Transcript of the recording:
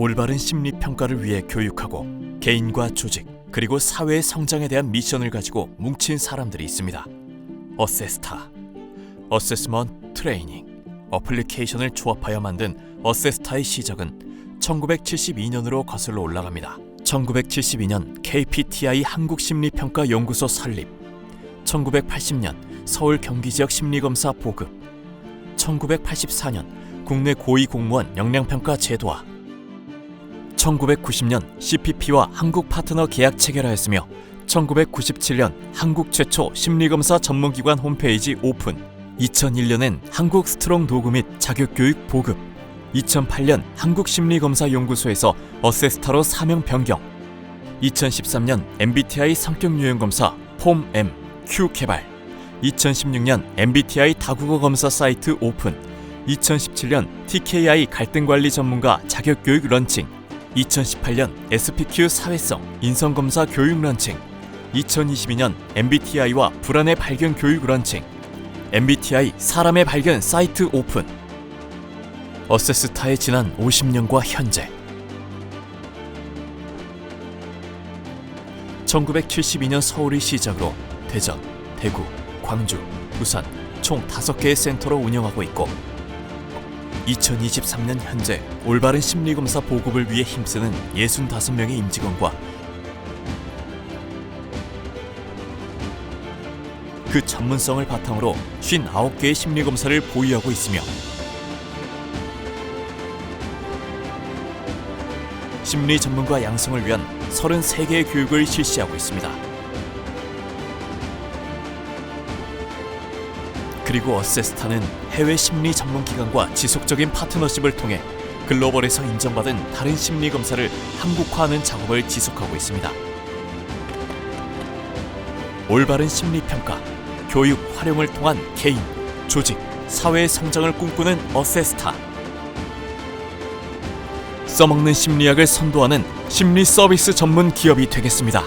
올바른 심리 평가를 위해 교육하고 개인과 조직 그리고 사회의 성장에 대한 미션을 가지고 뭉친 사람들이 있습니다. 어세스타, 어세스먼트 트레이닝, 어플리케이션을 조합하여 만든 어세스타의 시작은 1972년으로 거슬러 올라갑니다. 1972년 KPTI 한국심리평가연구소 설립, 1980년 서울 경기지역 심리검사 보급, 1984년 국내 고위공무원 역량평가 제도화, 1990년 CPP와 한국 파트너 계약 체결하였으며 1997년 한국 최초 심리검사 전문기관 홈페이지 오픈. 2001년엔 한국 스트롱 도구 및 자격교육 보급. 2008년 한국심리검사연구소에서 어세스타로 사명 변경. 2013년 MBTI 성격유형검사 폼 M, Q 개발. 2016년 MBTI 다국어 검사 사이트 오픈. 2017년 TKI 갈등관리 전문가 자격교육 런칭 2018년 SPQ 사회성 인성검사 교육 런칭 2022년 MBTI와 불안의 발견 교육 런칭 MBTI 사람의 발견 사이트 오픈. 어세스타의 지난 50년과 현재. 1972년 서울이 시작으로 대전, 대구, 광주, 부산 총 5개의 센터로 운영하고 있고 2023년 현재 올바른 심리검사 보급을 위해 힘쓰는 65명의 임직원과 그 전문성을 바탕으로 59개의 심리검사를 보유하고 있으며 심리 전문가 양성을 위한 33개의 교육을 실시하고 있습니다. 그리고 어세스타는 해외 심리 전문 기관과 지속적인 파트너십을 통해 글로벌에서 인정받은 다른 심리 검사를 한국화하는 작업을 지속하고 있습니다. 올바른 심리 평가, 교육 활용을 통한 개인, 조직, 사회의 성장을 꿈꾸는 어세스타. 써먹는 심리학을 선도하는 심리 서비스 전문 기업이 되겠습니다.